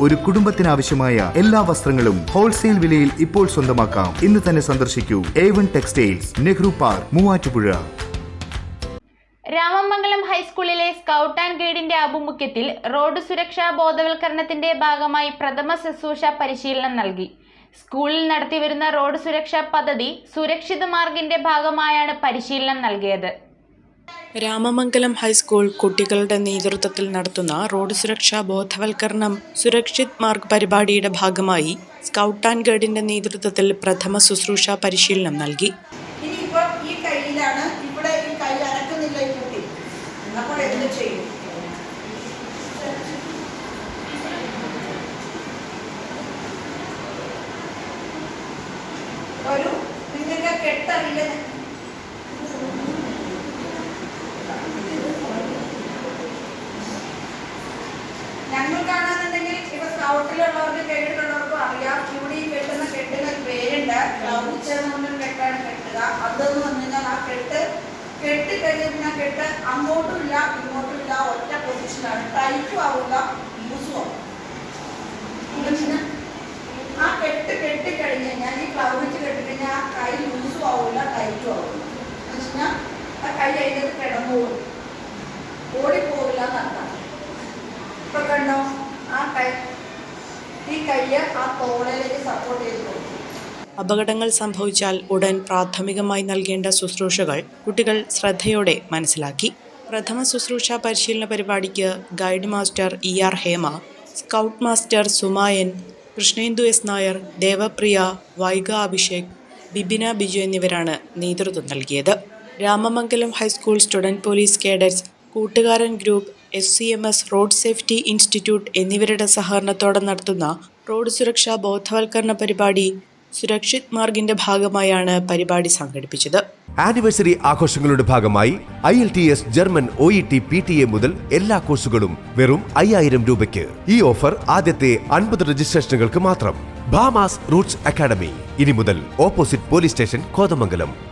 ഒരു കുടുംബത്തിനാവശ്യമായ എല്ലാ വസ്ത്രങ്ങളും ഹോൾസെയിൽ വിലയിൽ ഇപ്പോൾ സ്വന്തമാക്കാം. ഇന്ന് തന്നെ സന്ദർശിക്കൂ. A one textiles Nehru park Muvattupuzha. Ramamangalam ഹൈസ്കൂളിലെ സ്കൗട്ട് ആൻഡ് ഗൈഡിന്റെ ആഭിമുഖ്യത്തിൽ റോഡ് സുരക്ഷാ ബോധവൽക്കരണത്തിന്റെ ഭാഗമായി പ്രഥമ ശുശ്രൂഷ പരിശീലനം നൽകി. സ്കൂളിൽ നടത്തിവരുന്ന റോഡ് സുരക്ഷാ പദ്ധതി സുരക്ഷിത മാർഗിന്റെ ഭാഗമായാണ് പരിശീലനം നൽകിയത്. രാമമംഗലം ഹൈസ്കൂൾ കുട്ടികളുടെ നേതൃത്വത്തിൽ നടത്തുന്ന റോഡ് സുരക്ഷാ ബോധവൽക്കരണം സുരക്ഷിത് മാർഗ് പരിപാടിയുടെ ഭാഗമായി സ്കൗട്ട് ആൻഡ് ഗൈഡിന്റെ നേതൃത്വത്തിൽ പ്രഥമ ശുശ്രൂഷ പരിശീലനം നൽകി. ഒരു നിങ്ങൾക്ക് കയ്യിലാണ് ഇവിടെ ഈ കൈ അനക്കുന്നില്ല ഈ കുട്ടി അപ്പോൾ എന്ത് ചെയ്യും ഒരു നിങ്ങൾക്ക് കെട്ടറിയില്ല ഞങ്ങൾക്കാണെന്നുണ്ടെങ്കിൽ ഇപ്പൊ സ്കൗട്ടിലുള്ളവർക്ക് കേട്ടിട്ടുള്ളവർക്കും അറിയാം. ഇവിടെ ഈ കെട്ടുന്ന കെട്ടിന് പേരുണ്ട്. ക്ലൗച്ചെന്നൊന്നും കെട്ടാണ് കെട്ടുക. അതെന്ന് പറഞ്ഞു കഴിഞ്ഞാൽ ആ കെട്ട് കെട്ടി കഴിഞ്ഞാൽ കെട്ട് അങ്ങോട്ടും ഇല്ല ഇങ്ങോട്ടും ഇല്ല ഒറ്റ പൊസിഷനാണ് ടൈറ്റും ആവില്ല ലൂസും ആ കെട്ട് കെട്ടി കഴിഞ്ഞ് കഴിഞ്ഞാൽ ഈ ക്ലൗച്ച് കെട്ടി കഴിഞ്ഞാൽ ആ കൈ ലൂസും ആവില്ല ടൈറ്റും ആവില്ല എന്ന് വെച്ചാൽ ആ കൈ അതിനകത്ത് കിടന്നോളും ഓടിപ്പോവില്ല എന്നർത്ഥം ഇപ്പൊ കണ്ടോ ഈ അപകടങ്ങൾ സംഭവിച്ചാൽ ഉടൻ പ്രാഥമികമായി നൽകേണ്ട ശുശ്രൂഷകൾ കുട്ടികൾ ശ്രദ്ധയോടെ മനസ്സിലാക്കി. പ്രഥമ ശുശ്രൂഷ പരിശീലന പരിപാടിക്ക് guide master E R Hema scout master Sumayan Krishnendu S Nair Devapriya Vaiga Abhishek Bibina Biju എന്നിവരാണ് നേതൃത്വം നൽകിയത്. Ramamangalam high school student police cadets കൂട്ടുകാരൻ group S C M S road safety institute എന്നിവരുടെ സഹകരണത്തോടെ നടത്തുന്ന റോഡ് സുരക്ഷാ ബോധവൽക്കരണ പരിപാടി സുരക്ഷിത് മാർഗിന്റെ ഭാഗമായാണ് പരിപാടി സംഘടിപ്പിച്ചത്. ആനിവേഴ്സറി ആഘോഷങ്ങളുടെ ഭാഗമായി IELTS German O E T P T E മുതൽ എല്ലാ കോഴ്സുകളും വെറും അയ്യായിരം രൂപയ്ക്ക്. ഈ ഓഫർ ആദ്യത്തെ അൻപത് രജിസ്ട്രേഷനുകൾക്ക് മാത്രം. Bhama's roots academy. ഇനി മുതൽ ഓപ്പോസിറ്റ് പോലീസ് സ്റ്റേഷൻ കോതമംഗലം.